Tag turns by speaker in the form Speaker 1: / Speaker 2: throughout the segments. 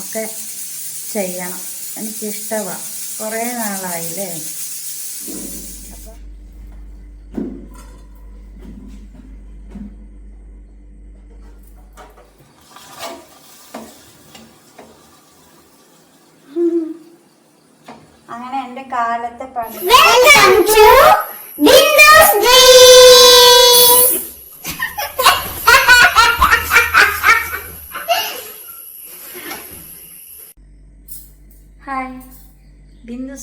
Speaker 1: ഒക്കെ ചെയ്യണം. എനിക്കിഷ്ടമാണ് കുറേ നാളായില്ലേ? അങ്ങനെ എന്റെ കാലത്തെ പണി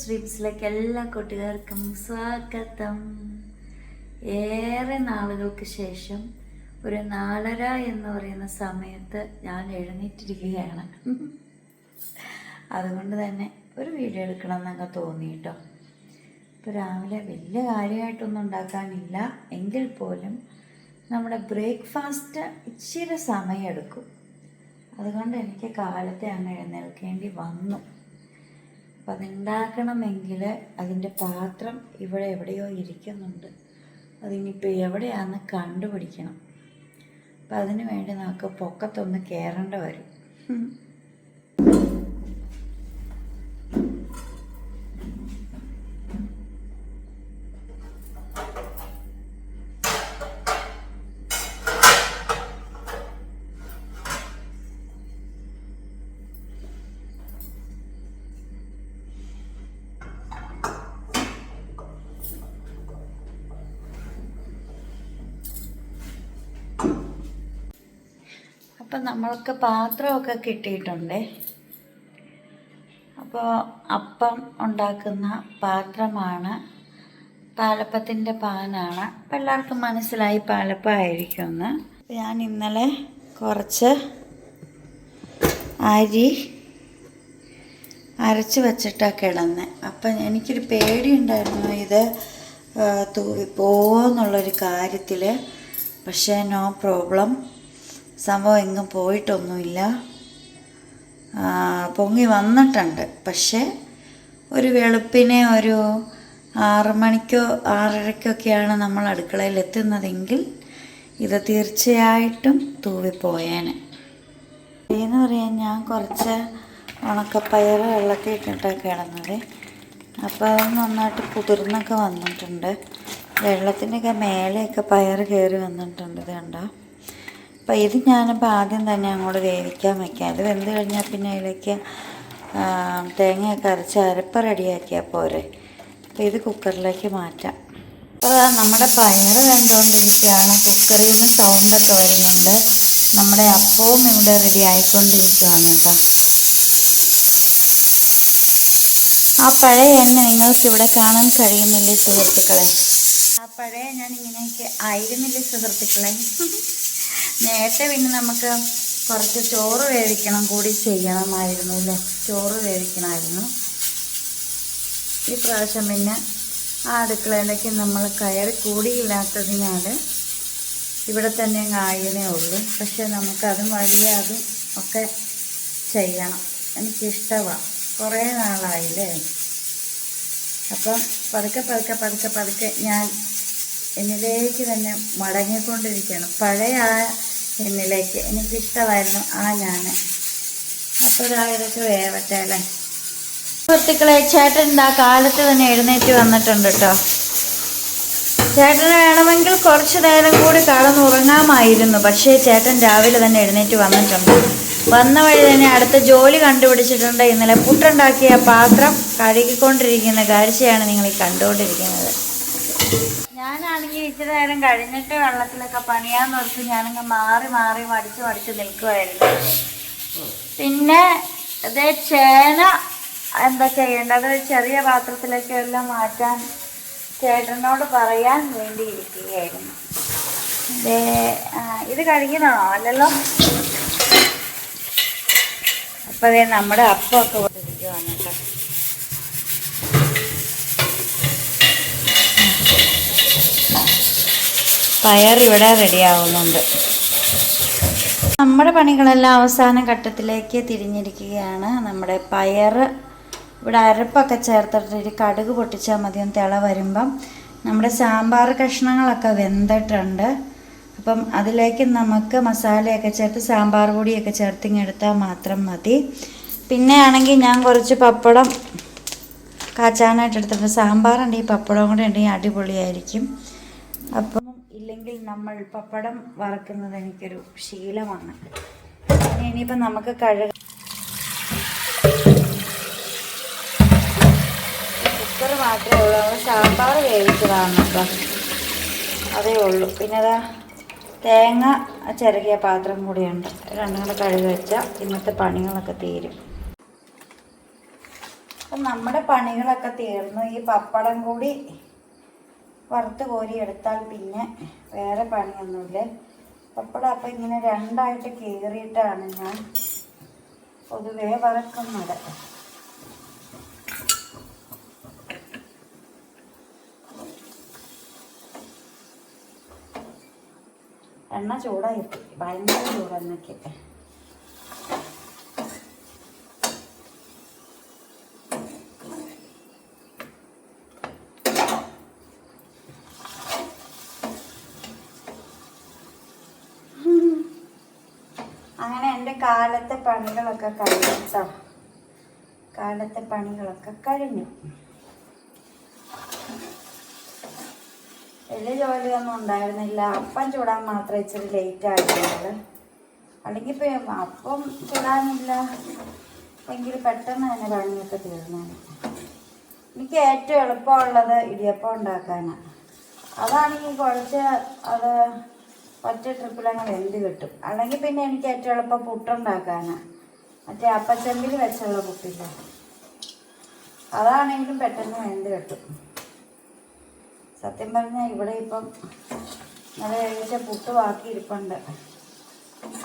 Speaker 1: സ്വീറ്റ്സിലേക്ക് എല്ലാ കൂട്ടുകാർക്കും സ്വാഗതം. ഏറെ നാളുകൾക്ക് ശേഷം ഒരു നാലര എന്ന് പറയുന്ന സമയത്ത് ഞാൻ എഴുന്നേറ്റിരിക്കുകയാണ്. അതുകൊണ്ട് തന്നെ ഒരു വീഡിയോ എടുക്കണം എന്നൊക്കെ തോന്നി കേട്ടോ. ഇപ്പോൾ രാവിലെ വലിയ കാര്യമായിട്ടൊന്നും ഉണ്ടാക്കാനില്ല. എങ്കിൽ പോലും നമ്മുടെ ബ്രേക്ക്ഫാസ്റ്റ് ഇച്ചിരി സമയമെടുക്കും. അതുകൊണ്ട് എനിക്ക് കാലത്തെ അങ്ങ് എഴുന്നേൽക്കേണ്ടി വന്നു. അപ്പം അതുണ്ടാക്കണമെങ്കിൽ അതിന്റെ പാത്രം ഇവിടെ എവിടെയോ ഇരിക്കുന്നുണ്ട്. അതിനിപ്പോൾ എവിടെയാണെന്ന് കണ്ടുപിടിക്കണം. അപ്പം അതിന് വേണ്ടി നമുക്ക് പൊക്കത്തൊന്ന് കയറേണ്ട വരും. അപ്പം നമ്മൾക്ക് പാത്രമൊക്കെ കിട്ടിയിട്ടുണ്ട്. അപ്പോൾ അപ്പം ഉണ്ടാക്കുന്ന പാത്രമാണ്. പാലപ്പത്തിന്റെ പാനാണ്. അപ്പം എല്ലാവർക്കും മനസ്സിലായി പാലപ്പമായിരിക്കുമെന്ന്. ഞാൻ ഇന്നലെ കുറച്ച് അരി അരച്ച് വച്ചിട്ടാണ് കിടന്നത് അപ്പം എനിക്കൊരു പേടിയുണ്ടായിരുന്നു ഇത് തൂവി പോകുമെന്നുള്ളൊരു എന്നുള്ളൊരു കാര്യത്തിൽ പക്ഷേ നോ പ്രോബ്ലം. സംഭവം എങ്ങും പോയിട്ടൊന്നുമില്ല. പൊങ്ങി വന്നിട്ടുണ്ട്. പക്ഷേ ഒരു വെളുപ്പിനെ ഒരു ആറ് മണിക്കോ ആറരയ്ക്കൊക്കെയാണ് നമ്മൾ അടുക്കളയിൽ എത്തുന്നതെങ്കിൽ ഇത് തീർച്ചയായിട്ടും തൂവിപ്പോയേനെ. എന്ന് പറയാൻ ഞാൻ കുറച്ച് ഉണക്കപ്പയർ വെള്ളത്തിൽ ഇട്ടിട്ടാണ് കിടന്നത്. അപ്പോൾ അത് നന്നായിട്ട് കുതിർന്നൊക്കെ വന്നിട്ടുണ്ട്. വെള്ളത്തിന്റെയൊക്കെ മേലെയൊക്കെ പയർ കയറി വന്നിട്ടുണ്ട് ഇത് കണ്ടോ. അപ്പോൾ ഇത് ഞാനിപ്പോൾ ആദ്യം തന്നെ അങ്ങോട്ട് വേവിക്കാൻ വയ്ക്കാം ഇത് വെന്ത് കഴിഞ്ഞാൽ പിന്നെ അതിലേക്ക് തേങ്ങയൊക്കെ അരച്ച് അരപ്പ് റെഡിയാക്കിയാൽ പോരെ. അപ്പോൾ ഇത് കുക്കറിലേക്ക് മാറ്റാം. അപ്പോൾ നമ്മുടെ പയർ വെന്തുകൊണ്ടിരിക്കുകയാണ് കുക്കറിൽ നിന്ന് സൗണ്ടൊക്കെ വരുന്നുണ്ട്. നമ്മുടെ അപ്പവും ഇവിടെ റെഡി ആയിക്കൊണ്ടിരിക്കുകയാണ് കേട്ടോ. ആ പഴയ എണ്ണ നിങ്ങൾക്ക് ഇവിടെ കാണാൻ കഴിയുന്നില്ലേ സുഹൃത്തുക്കളെ? ആ പഴയ ഞാൻ ഇങ്ങനെയൊക്കെ ആയിരുന്നില്ലേ സുഹൃത്തുക്കളെ? നേരത്തെ പിന്നെ നമുക്ക് കുറച്ച് ചോറ് വേവിക്കണം കൂടി ചെയ്യണമായിരുന്നു അല്ലേ? ചോറ് വേവിക്കണമായിരുന്നു. ഈ പ്രാവശ്യം പിന്നെ ആ അടുക്കളയിലേക്ക് നമ്മൾ കയറി കൂടിയില്ലാത്തതിനാൽ ഇവിടെ തന്നെ ആയതേ ഉള്ളൂ. പക്ഷെ നമുക്കതും വഴിയെ അതും ഒക്കെ ചെയ്യണം. എനിക്കിഷ്ടമാണ് കുറേ നാളായില്ലേ അപ്പം പതുക്കെ പതുക്കെ പതുക്കെ പതുക്കെ ഞാൻ എന്നിലേക്ക് തന്നെ മടങ്ങിക്കൊണ്ടിരിക്കുകയാണ്. പഴയ ആ എന്നിലേക്ക്. എനിക്കിഷ്ടമായിരുന്നു ആ ഞാൻ അപ്പോൾ ഇതാ ഇതൊക്കെ വേവട്ടെ അല്ലേ? സുഹൃത്തുക്കളെ ചേട്ടൻ ആ കാലത്ത് തന്നെ എഴുന്നേറ്റ് വന്നിട്ടുണ്ട് കേട്ടോ ചേട്ടന് വേണമെങ്കിൽ കുറച്ച് നേരം കൂടി കടന്നുറങ്ങാമായിരുന്നു. പക്ഷേ ചേട്ടൻ രാവിലെ തന്നെ എഴുന്നേറ്റ് വന്നിട്ടുണ്ട്. വന്ന വഴി തന്നെ അടുത്ത ജോലി കണ്ടുപിടിച്ചിട്ടുണ്ട്. ഇന്നലെ പുട്ടുണ്ടാക്കിയ പാത്രം കഴുകിക്കൊണ്ടിരിക്കുന്ന കാഴ്ചയാണ് നിങ്ങൾ ഈ കണ്ടുകൊണ്ടിരിക്കുന്നത്. ഞാനാണെങ്കിൽ ഇച്ചിരി നേരം കഴിഞ്ഞിട്ട് വെള്ളത്തിലൊക്കെ പണിയാന്നോർത്ത് ഞാനങ്ങ് മാറി മാറി മടിച്ച് മടിച്ച് നിൽക്കുമായിരുന്നു പിന്നെ ഇതേ ചേന എന്താ ചെയ്യേണ്ടത്? ചെറിയ പാത്രത്തിലേക്ക് എല്ലാം മാറ്റാൻ ചേട്ടനോട് പറയാൻ വേണ്ടി ഇരിക്കുകയായിരുന്നു ഇത് കഴിക്കണോ അല്ലല്ലോ? അപ്പോൾ നമ്മുടെ അപ്പമൊക്കെ കൊണ്ടിരിക്കുവാണ് കേട്ടോ പയർ ഇവിടെ റെഡിയാവുന്നുണ്ട് നമ്മുടെ പണികളെല്ലാം അവസാന ഘട്ടത്തിലേക്ക് തിരിഞ്ഞിരിക്കുകയാണ്. നമ്മുടെ പയർ ഇവിടെ അരപ്പൊക്കെ ചേർത്തിട്ട് ഒരു കടുക് പൊട്ടിച്ചാൽ മതി ഒന്ന് തിള വരുമ്പം. നമ്മുടെ സാമ്പാർ കഷ്ണങ്ങളൊക്കെ വെന്തിട്ടുണ്ട്. അപ്പം അതിലേക്ക് നമുക്ക് മസാലയൊക്കെ ചേർത്ത് സാമ്പാർ പൊടിയൊക്കെ ചേർത്തിങ്ങെടുത്താൽ മാത്രം മതി. പിന്നെ ആണെങ്കിൽ ഞാൻ കുറച്ച് പപ്പടം കാച്ചാനായിട്ട് എടുത്തിട്ടുണ്ട്. ഈ പപ്പടം കൂടെ ഉണ്ടെങ്കിൽ അടിപൊളിയായിരിക്കും. അപ്പം ഇല്ലെങ്കിൽ നമ്മൾ പപ്പടം വറക്കുന്നത് എനിക്കൊരു ശീലമാണ്. ഇനിയിപ്പം നമുക്ക് കഴുക. കുക്കർ മാത്രമേ ഉള്ളൂ. നമ്മൾ സാമ്പാർ വേവിച്ചതാണ് അപ്പം. അതേ ഉള്ളൂ. പിന്നെ അതാ തേങ്ങ ചിരകിയ പാത്രം കൂടിയുണ്ട്. രണ്ടും കൂടെ കഴുകി വെച്ചാൽ ഇന്നത്തെ പണികളൊക്കെ തീരും. അപ്പം നമ്മുടെ പണികളൊക്കെ തീർന്നു. ഈ പപ്പടം കൂടി വറുത്ത് കോരി എടുത്താൽ പിന്നെ വേറെ പണിയൊന്നുമില്ല. പപ്പടം അപ്പം ഇങ്ങനെ രണ്ടായിട്ട് കീറിയിട്ടാണ് ഞാൻ പൊതുവേ വറക്കുന്നത്. എണ്ണ ചൂടായി. ഭയങ്കര ചൂടെണ്ണയ്ക്ക് അങ്ങനെ എന്റെ കാലത്തെ പണികളൊക്കെ കഴിഞ്ഞു കേട്ടോ കാലത്തെ പണികളൊക്കെ കഴിഞ്ഞു. വലിയ ജോലിയൊന്നും ഉണ്ടായിരുന്നില്ല. അപ്പം ചൂടാൻ മാത്രം ഇച്ചിരി ലേറ്റ് ആയിരുന്നത്. അല്ലെങ്കിൽ ഇപ്പം അപ്പം ചൂടാനില്ല. എങ്കിൽ പെട്ടെന്ന് തന്നെ പണിയൊക്കെ തീർന്നാണ് എനിക്ക് ഏറ്റവും എളുപ്പമുള്ളത് ഇടിയപ്പം ഉണ്ടാക്കാനാണ്. അതാണെങ്കിൽ കുറച്ച് അത് ഒറ്റ ട്രിപ്പിലങ്ങനെ വെന്ത് കിട്ടും. അല്ലെങ്കിൽ പിന്നെ എനിക്ക് ഏറ്റവും എളുപ്പം പുട്ടുണ്ടാക്കാനാണ്. മറ്റേ അപ്പച്ചമ്പിൽ വെച്ചുള്ള പുട്ടില്ല അതാണെങ്കിലും പെട്ടെന്ന് വെന്ത് കിട്ടും. സത്യം പറഞ്ഞാൽ ഇവിടെ ഇപ്പം നല്ല കഴിച്ച പുട്ട് ബാക്കി ഇരിപ്പുണ്ട്.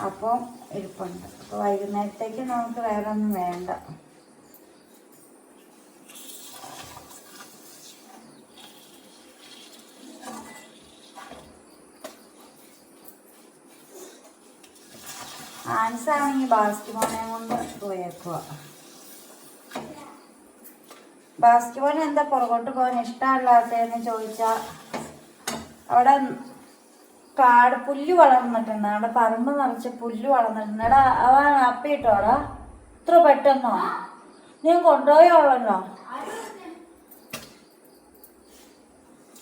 Speaker 1: അപ്പം ഇരിപ്പുണ്ട്. അപ്പോൾ വൈകുന്നേരത്തേക്ക് നമുക്ക് വേറെ ഒന്നും വേണ്ട ആൻസാണെങ്കിൽ ബാസ്കിമോനെ കൊണ്ട് പോയേക്കുക ബാസ്കിമോൻ എന്താ പുറകോട്ട് പോകാൻ ഇഷ്ടമല്ലാത്തതെന്ന് ചോദിച്ചാൽ അവിടെ കാട് പുല്ല് വളർന്നിട്ടുണ്ട്. അവിടെ പറമ്പ് നിറച്ച് പുല്ല് വളർന്നിട്ടുണ്ട്. എടാ അവൻ അവിടെ ഇത്ര പെട്ടെന്നോ? നീ കൊണ്ടുപോയോളല്ലോ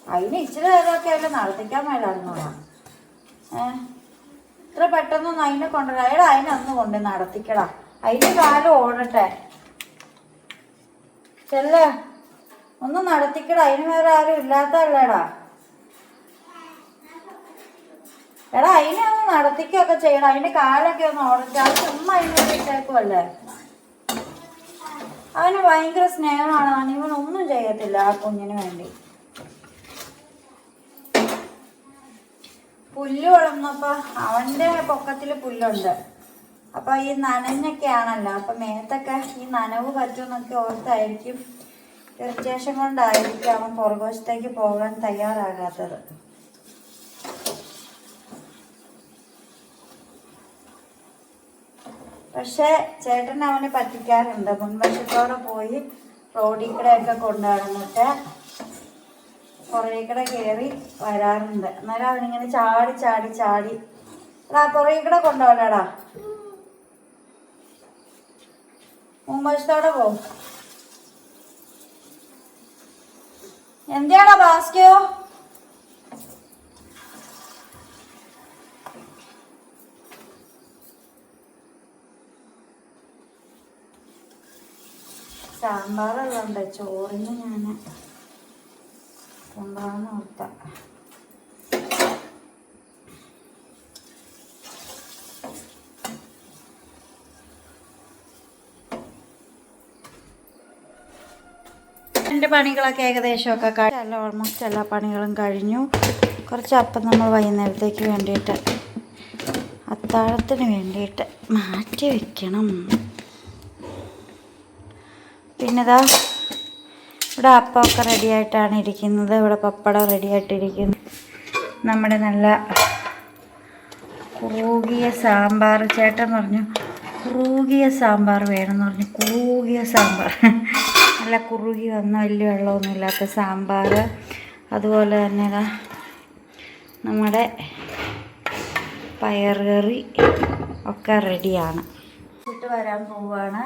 Speaker 1: അതിന് ഇച്ചിരി നേരമൊക്കെ അല്ലേ നടത്തിക്കാൻ മേലായിരുന്നോ ഏ? ഇത്ര പെട്ടെന്നൊന്നും അതിനെ കൊണ്ടുവരാം. എടാ അതിനെ ഒന്ന് കൊണ്ട് നടത്തിക്കടാ. അതിന്റെ കാലം ഓടട്ടെ. ചെല്ല. ഒന്ന് നടത്തിക്കടാ. അതിന് വേറെ ആരും ഇല്ലാത്തല്ലേടാ എടാ അതിനെ ഒന്ന് നടത്തിക്കൊക്കെ ചെയ്യണം. അതിന്റെ കാലൊക്കെ ഒന്ന് ഓടട്ടെ. അത് ചുമ്മാ അതിനെ ഇട്ടേക്കുമല്ലേ അവന് ഭയങ്കര സ്നേഹമാണ്. അവൻ ഒന്നും ചെയ്യത്തില്ല ആ കുഞ്ഞിന് വേണ്ടി. പുല്ല് വളർന്നപ്പോ അവന്റെ പൊക്കത്തിൽ പുല്ലുണ്ട്. അപ്പോൾ ഈ നനഞ്ഞൊക്കെ ആണല്ലോ അപ്പൊ മേത്തൊക്കെ ഈ നനവ് പറ്റുമെന്നൊക്കെ ഓർത്തായിരിക്കും. ഇറിറ്റേഷൻ കൊണ്ടായിരിക്കും അവൻ പുറകോശത്തേക്ക് പോകാൻ തയ്യാറാകാത്തത്. പക്ഷെ ചേട്ടൻ അവനെ പറ്റിക്കാറുണ്ട്. മുൻവശത്തോടെ പോയി റോഡിൽ കൂടെയൊക്കെ കൊണ്ടു പുറകെ കൂടെ കയറി വരാറുണ്ട്. അന്നേരം അവനിങ്ങനെ ചാടി ചാടി ചാടി. എടാ പുറകെ കൂടെ കൊണ്ടുപോകലടാ മുമ്പശത്തോടെ പോ. എന്തിയാടാ ബാസ്ക്യോ സാമ്പാറുള്ളതുണ്ട് ചോറിന് ഞാൻ കൊണ്ടുപോകാൻ ഓർത്ത എന്റെ പണികളൊക്കെ ഏകദേശമൊക്കെ കഴിഞ്ഞ ഓൾമോസ്റ്റ് എല്ലാ പണികളും കഴിഞ്ഞു. കുറച്ച് അപ്പം നമ്മൾ വൈകുന്നേരത്തേക്ക് വേണ്ടിയിട്ട് അത്താഴത്തിന് വേണ്ടിയിട്ട് മാറ്റി വെക്കണം. പിന്നെതാ ഇവിടെ അപ്പമൊക്കെ റെഡി ആയിട്ടാണ് ഇരിക്കുന്നത്. ഇവിടെ പപ്പടം റെഡി ആയിട്ടിരിക്കുന്നു. നമ്മുടെ നല്ല കുറുകിയ സാമ്പാർ. ചേട്ടൻ പറഞ്ഞു കുറുകിയ സാമ്പാർ വേണമെന്ന് പറഞ്ഞു. കുറുകിയ സാമ്പാർ. നല്ല കുറുകി വന്ന വലിയ വെള്ളമൊന്നും ഇല്ലാത്ത സാമ്പാർ. അതുപോലെ തന്നെ നമ്മുടെ പയർ കറി ഒക്കെ റെഡിയാണ് ഇട്ട് വരാൻ പോവാണ്.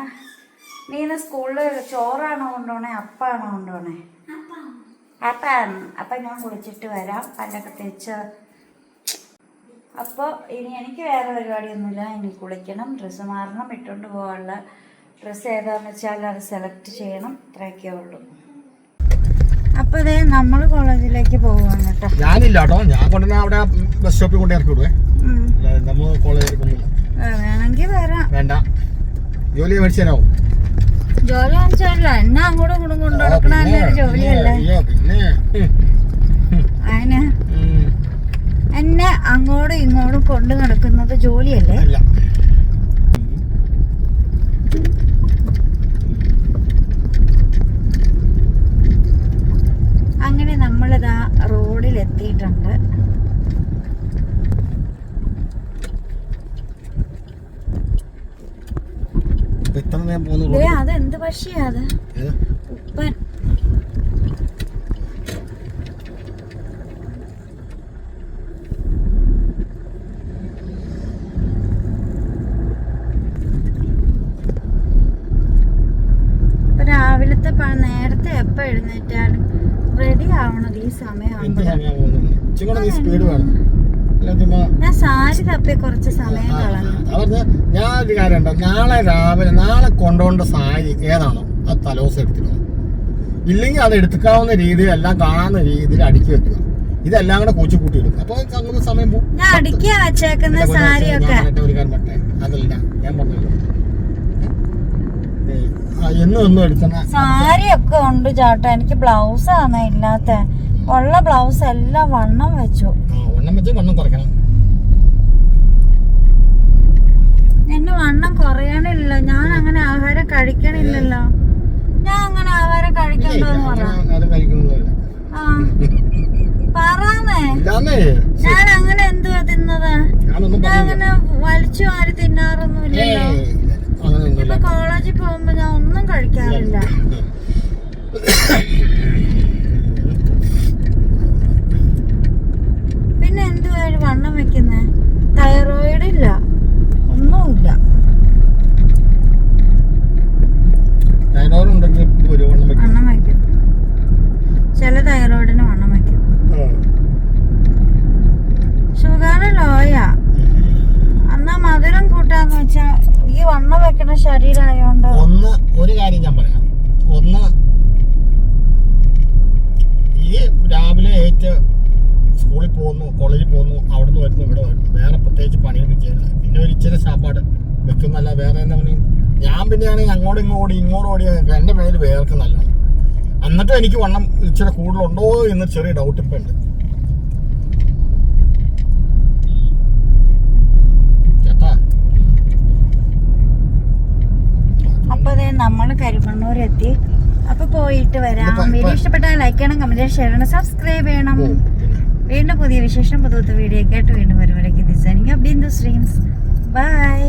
Speaker 1: നീ ഇന്ന് സ്കൂളിൽ ചോറാണോ കൊണ്ടുപോണേ അപ്പാണോ കൊണ്ടുപോണേ അപ്പാണ്. അപ്പം ഞാൻ കുളിച്ചിട്ട് വരാം. പല്ലൊക്കെ തേച്ച്. അപ്പോൾ ഇനി എനിക്ക് വേറെ പരിപാടിയൊന്നുമില്ല. ഇനി കുളിക്കണം ഡ്രസ്സ് മാറണം ഇട്ടുകൊണ്ട് പോകാനുള്ള ഡ്രസ്സ് ഏതാണെന്ന് വെച്ചാൽ അത് സെലക്ട് ചെയ്യണം. ഇത്രയൊക്കെ ഉള്ളൂ. അപ്പോൾ ഇതേ നമ്മൾ കോളേജിലേക്ക് പോവാണ് കേട്ടോ.
Speaker 2: ഞാനില്ല കേട്ടോ ഞാൻ കൊണ്ടുവന്ന അവിടെ ബസ് സ്റ്റോപ്പിൽ കൊണ്ട് ഇറക്കി വിടുവേ. നമ്മൾ
Speaker 1: വേണമെങ്കിൽ വരാം.
Speaker 2: വേണ്ട. ജോലി മേടിച്ചു തരാമോ
Speaker 1: ജോലി എന്നെ അങ്ങോട്ടും ഇങ്ങോട്ടും കൊണ്ടു നടക്കണ ജോലിയല്ലേ? അതിന് എന്നെ അങ്ങോട്ടും ഇങ്ങോട്ടും കൊണ്ടു നടക്കുന്നത് ജോലിയല്ലേ
Speaker 2: അല്ല
Speaker 1: അങ്ങനെ നമ്മളിതാ റോഡിൽ എത്തിയിട്ടുണ്ട്
Speaker 2: ഇത്ര നേരം പോകുന്ന
Speaker 1: ദേ,
Speaker 2: റോഡ്
Speaker 1: അത് എന്ത് പക്ഷിയാ അത്? ഉപ്പൻ. ഇപ്പൊ രാവിലത്തെ പ- നേരത്തെ എപ്പോ എഴുന്നേറ്റാലും റെഡി ആവണത് ഈ
Speaker 2: എന്ത്
Speaker 1: സമയമാകുമ്പോ
Speaker 2: സമയം പോകുന്നത് ഇച്ചിരി സ്പീഡ് വേണം.
Speaker 1: ഞാൻ സാരി തപ്പി കുറച്ച് സമയം കളഞ്ഞു.
Speaker 2: ഞാൻ ഒരു കാര്യമുണ്ട് നാളെ രാവിലെ നാളെ കൊണ്ടുപോകേണ്ട സാരി ഏതാണോ അത് തലോസം എടുത്തിടുക. ഇല്ലെങ്കിൽ അത് എടുക്കാവുന്ന രീതിയിൽ എല്ലാം കാണാവുന്ന രീതിയിൽ അടുക്കി വെക്കുക. ഇതെല്ലാം കൂടെ കൂച്ചു കൂട്ടി എടുക്കുക. അപ്പൊ അങ്ങനെ സമയം പോകും. കാര്യം അതല്ല ഞാൻ പറഞ്ഞല്ലോ. എന്നും എന്നും എടുക്കുന്ന
Speaker 1: സാരിയൊക്കെ ഉണ്ട് ചേട്ടാ. എനിക്ക് ബ്ലൗസ് ആണ് ഇല്ലാത്ത. ഉള്ള ബ്ലൗസ് എല്ലാം വണ്ണം വെച്ചു.
Speaker 2: വണ്ണം വെച്ച് വണ്ണം കുറയ്ക്കണം
Speaker 1: എന്നെ വണ്ണം കുറയണില്ല ഞാൻ അങ്ങനെ ആഹാരം കഴിക്കണില്ലല്ലോ. ഞാൻ അങ്ങനെ ആഹാരം കഴിക്കണ്ടെന്ന് പറ.
Speaker 2: അങ്ങനെ അത് കഴിക്കുന്നൊന്നുമില്ല.
Speaker 1: ആ. പറന്നേ.
Speaker 2: ഇല്ലാന്നേ.
Speaker 1: ഞാൻ അങ്ങനെ എന്തുവാ തിന്നത്? ഞാൻ അങ്ങനെ വലിച്ചു ആര് തിന്നാറൊന്നുമില്ലല്ലോ. ഇപ്പൊ കോളേജിൽ പോകുമ്പോ ഞാൻ ഒന്നും കഴിക്കാറില്ല പിന്നെ എന്തുവാ ഒരു വണ്ണം വെക്കുന്നേ? തൈറോയിഡ് ഇല്ല. ഒന്നുമില്ല.
Speaker 2: വണ്ണം
Speaker 1: വയ്ക്കും ചില തൈറോയിഡിന് വണ്ണം വയ്ക്കും ഷുഗർ ലോയാ എന്നാ മധുരം കൂട്ടാന്ന് വെച്ചാ ഈ വണ്ണം വെക്കണ ശരീരമായോണ്ട്
Speaker 2: ഒന്ന് ഒരു കാര്യം ഞാൻ പറയാം. ഒന്ന് ഈ രാവിലെ ഏറ്റ് സ്കൂളിൽ പോകുന്നു കോളേജിൽ പോകുന്നു അവിടെ നിന്ന് വരുന്നു ഇവിടെ വരുന്നു. വേറെ പ്രത്യേകിച്ച് പണിയൊന്നും ചെയ്യില്ല പിന്നെ ഒരു ഇച്ചിരി സാപ്പാട് വെക്കുന്നല്ല വേറെ എന്താ പറയുക ഞാൻ പിന്നെയാണെങ്കിൽ അങ്ങോട്ടും ഇങ്ങോട്ടും ഇങ്ങോട്ട് ഓടി. എന്റെ പേര് വേർക്ക് നല്ലതാണ് എന്നിട്ടും എനിക്ക് വണ്ണം ഇച്ചിരി കൂടുതലുണ്ടോ എന്ന് ചെറിയ ഡൗട്ട് ഇപ്പം ഉണ്ട്.
Speaker 1: അപ്പൊ അതെ നമ്മൾ കരിമണ്ണൂർ എത്തി അപ്പൊ പോയിട്ട് വരാം. വീഡിയോ ഇഷ്ടപ്പെട്ടാൽ ലൈക്ക് ചെയ്യണം കമന്റ് ചെയ്യണം സബ്സ്ക്രൈബ് ചെയ്യണം വീണ്ടും പുതിയ വിശേഷം പുതുത്ത വീഡിയോ കേട്ട് വീണ്ടും വരുവരേക്ക് ഡിസൈനിങ് ബിന്ദു ശ്രീംസ് ബൈ